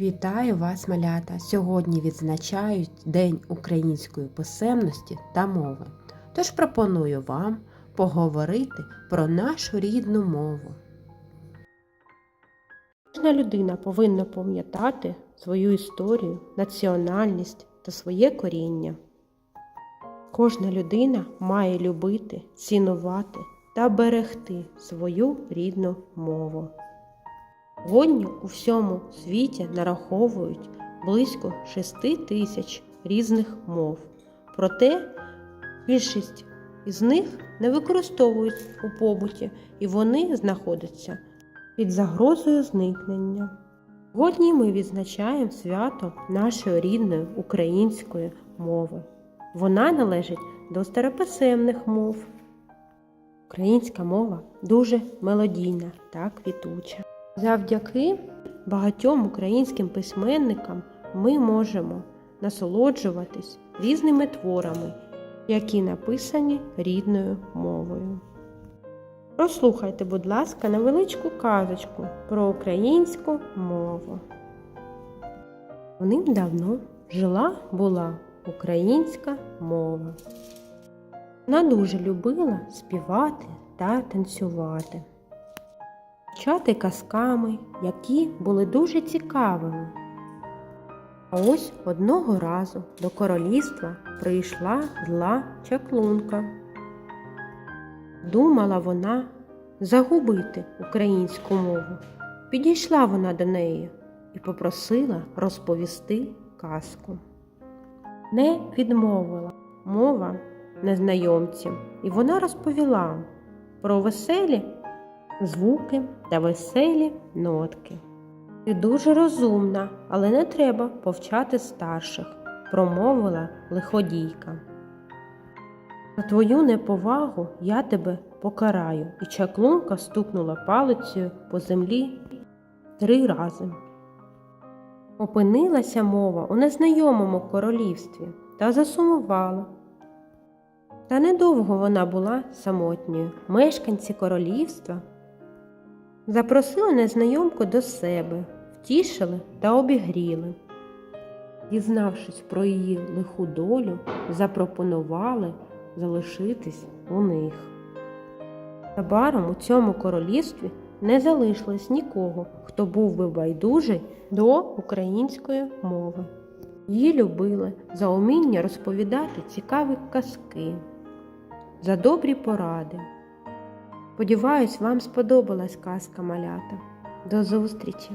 Вітаю вас, малята! Сьогодні відзначають День української писемності та мови. Тож пропоную вам поговорити про нашу рідну мову. Кожна людина повинна пам'ятати свою історію, національність та своє коріння. Кожна людина має любити, цінувати та берегти свою рідну мову. Сьогодні у всьому світі нараховують близько 6 тисяч різних мов. Проте більшість із них не використовують у побуті і вони знаходяться під загрозою зникнення. Сьогодні ми відзначаємо свято нашої рідної української мови. Вона належить до старописемних мов. Українська мова дуже мелодійна та квітуча. Завдяки багатьом українським письменникам ми можемо насолоджуватись різними творами, які написані рідною мовою. Прослухайте, будь ласка, невеличку казочку про українську мову. Давним-давно жила була українська мова. Вона дуже любила співати та танцювати, чати казками, які були дуже цікавими. А ось одного разу до королівства прийшла зла чаклунка. Думала вона загубити українську мову. Підійшла вона до неї і попросила розповісти казку. Не відмовила мова незнайомцям, і вона розповіла про веселі звуки та веселі нотки. Ти дуже розумна, але не треба повчати старших, промовила лиходійка. За твою неповагу я тебе покараю, і чаклунка стукнула палицею по землі три рази. Опинилася мова у незнайомому королівстві та засумувала. Та недовго вона була самотньою. Мешканці королівства запросили незнайомку до себе, втішили та обігріли. Дізнавшись про її лиху долю, запропонували залишитись у них. Незабаром у цьому королівстві не залишилось нікого, хто був би байдужий до української мови. Її любили за уміння розповідати цікаві казки, за добрі поради. Сподіваюсь, вам сподобалась казка малята. До зустрічі!